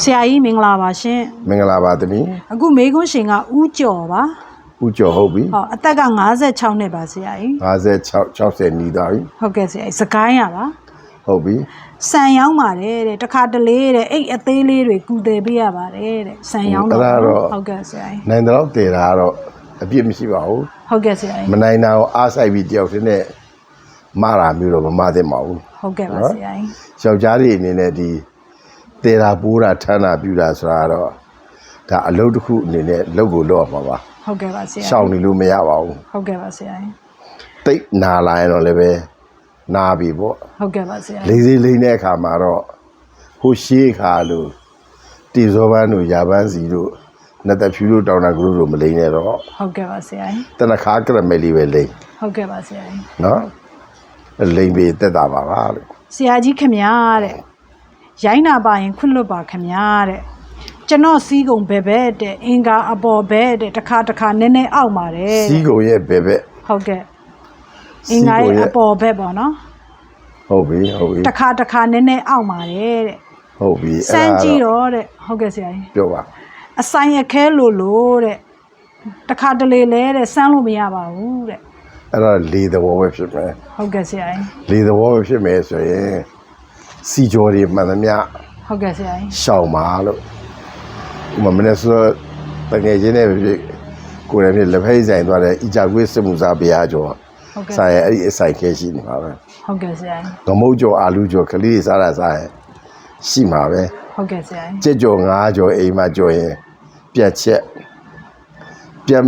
ဆရာကြီးမင်္ဂလာပါရှင်မင်္ဂလာပါသမီးအခုမေခွန်းရှင်ကဦးကျော်ပါဦးကျော်ဟုတ်ပြီဟောအသက်က56နှစ်ပါဆရာကြီး56 60နီးသွားပြီဟုတ်ကဲ့ဆရာကြီးစကိုင်းရပါဟုတ်ပြီဆန်ရောင်းပါတယ်တဲ့တခါတလေတဲ့အိတ်အသေးလေးတွေကူတယ်ပေးရပါတယ်တဲ့ဆန်ရောင်းတော့ဟုတ်ကဲ့ဆရာကြီးနိုင်တော့တည်တာကတော့အပြစ်မရှိပါဘူးဟုတ်ကဲ့ဆရာကြီးမနိုင်တာကိုအားဆိုင်ပြီးတယောက်တည်းနဲ့မတာမျိုးတော့မမသင့်ပါဘူးဟုတ်ကဲ့ပါဆရာကြီးယောက်ျားတွေအနေနဲ့ဒီ တည်တာပိုးတာထမ်းတာပြူတာဆိုတာကတော့ဒါအလုပ်တစ်ခုအနေနဲ့လုပ်ကိုလုပ်ရမှာပါဟုတ်ကဲ့ပါဆရာရှောင်နေလို့မရပါဘူးဟုတ်ကဲ့ပါဆရာကြီးတိတ်နာလာရင်တော့လည်းပဲနာပြီပေါ့ဟုတ်ကဲ့ပါဆရာကြီးလေးလေးလေးတဲ့အခါမှာတော့ဟိုရှေးခါလို့တီဇောပန်းတို့ယာပန်းစီတို့နတ်တဖြူတို့တောင်တာကလေးတို့မလိမ့်နဲ့တော့ဟုတ်ကဲ့ပါဆရာကြီးတနခါကရမယ်လေးပဲလိမ့်ဟုတ်ကဲ့ပါဆရာကြီးနော်လိမ့်ပြီးတက်တာပါပါလို့ဆရာကြီးခမညာတဲ့ ရိုင်းနာပါရင်ခွင့်လွတ်ပါခမညာတဲ့ကျွန်တော်စီးကုံဘဲဘဲတဲ့အင်္ဂါအပေါ်ဘဲတဲ့တစ်ခါတစ်ခါနည်းနည်းအောက်ပါတယ်စီးကုန်ရဲ့ဘယ်ဘက်ဟုတ်ကဲ့အင်္ဂါရဲ့အပေါ်ဘက်ပေါ့နော်ဟုတ်ပြီဟုတ်ပြီတစ်ခါတစ်ခါနည်းနည်းအောက်ပါတယ်တဲ့ဟုတ်ပြီစမ်းကြည့်တော့တဲ့ဟုတ်ကဲ့ဆရာကြီးပြောပါအဆိုင်အခဲလို့လို့တဲ့တစ်ခါတလေလဲတဲ့စမ်းလို့မရပါဘူးတဲ့အဲ့ဒါလေသဘောပဲဖြစ်မယ်ဟုတ်ကဲ့ဆရာကြီးလေသဘောပဲဖြစ်မယ်ဆိုရင် စီကြော်တွေမှန်သမျှဟုတ်ကဲ့ဆရာကြီးရှောင်ပါလို့ဥပမာမနေ့ဆိုတကယ်ချင်းနဲ့ပဲဖြစ်ကိုယ်လည်းဖြစ်လက်ဖက်ဆိုင်သွားတယ်အကြကွေးစစ်မှုစားဘုရားကျော်ဟုတ်ကဲ့စားရင်အဲ့ဒီအဆိုင်ခဲရှိနေမှာပဲဟုတ်ကဲ့ဆရာကြီးငမုတ်ကျော်အာလူကျော်ကလေးတွေစားတာစားရင်ရှိမှာပဲဟုတ်ကဲ့ဆရာကြီးကြက်ကျော်ငါးကျော်အိမ်မှာကျော်ရင်ပြတ်ချက်ပြတ်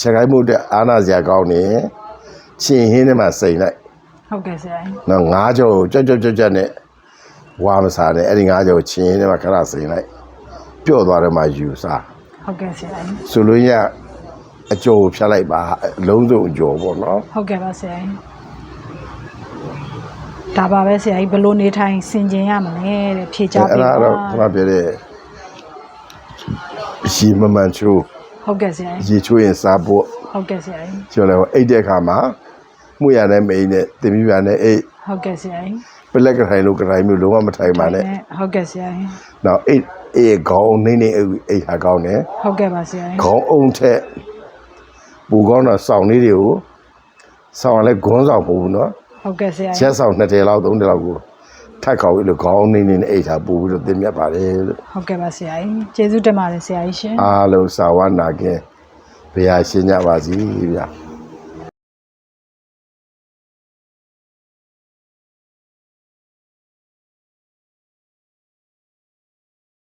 ချက်ခိုင်းမှုတဲ့အာနာစရာကောင်းနေချင်းဟင်းထဲမှာစိန်လိုက်ဟုတ်ကဲ့ဆရာကြီးနော်ငါးကျော်ကိုကြွတ်ကြွတ်ကြွတ်ကြွတ်နဲ့ ဝါမစားနဲ့အဲ့ဒီငါးကျော်ကိုချင်းဟင်းထဲမှာခဏစိန်လိုက်ပျော့သွားတယ်မှာယူစားဟုတ်ကဲ့ဆရာကြီးဆိုလို့ရအကျော်ကိုဖြတ်လိုက်ပါအလုံးစုံအကျော်ပေါ့နော်ဟုတ်ကဲ့ပါဆရာကြီးဒါပါပဲဆရာကြီးဘယ်လို့နေထိုင်ဆင်ကျင်ရမလဲတဲ့ဖြေချအဲ့ပေးဒါပါတော့ခဏပြတဲ့ရီမမှန်ချိုးဟုတ်ကဲ့ဆရာကြီးရေချိုးရင်စားဖို့ဟုတ်ကဲ့ဆရာကြီးကျော်လဲအိတ်တဲ့ခါမှာမှုရတဲ့မိန်နဲ့တင်ပြပြနဲ့အိတ်ဟုတ်ကဲ့ဆရာကြီး ပလက်ကထိုင်လို့ကထိုင်မျိုးလုံးဝမထိုင်ပါနဲ့ဟုတ်ကဲ့ဆရာကြီးနောက်အိတ်အေးခေါင်းနေနေအိတ်ဟာကောင်းတယ်ဟုတ်ကဲ့ပါဆရာကြီးခေါင်းအုံထက်ပူကောင်းတော့စောင်းလေးတွေကိုစောင်းရလဲဂွန်းဆောင်ပို့ဘူးနော်ဟုတ်ကဲ့ဆရာရကြီးက်ဆောင်နှစ်တယ်လောက်သုံးတယ်လောက်ကိုထက်ခေါက်ပြီးလို့ခေါင်းနေနေနဲ့အိတ်ဟာပို့ပြီးတော့တင်မြတ်ပါတယ်လို့ဟုတ်ကဲ့ပါဆရာကြီးကျေးဇူးတင်ပါတယ်ဆရာကြီးရှင်အားလုံးစာဝနာခင်ဘုရားရှင်ကြပါစီဗျာ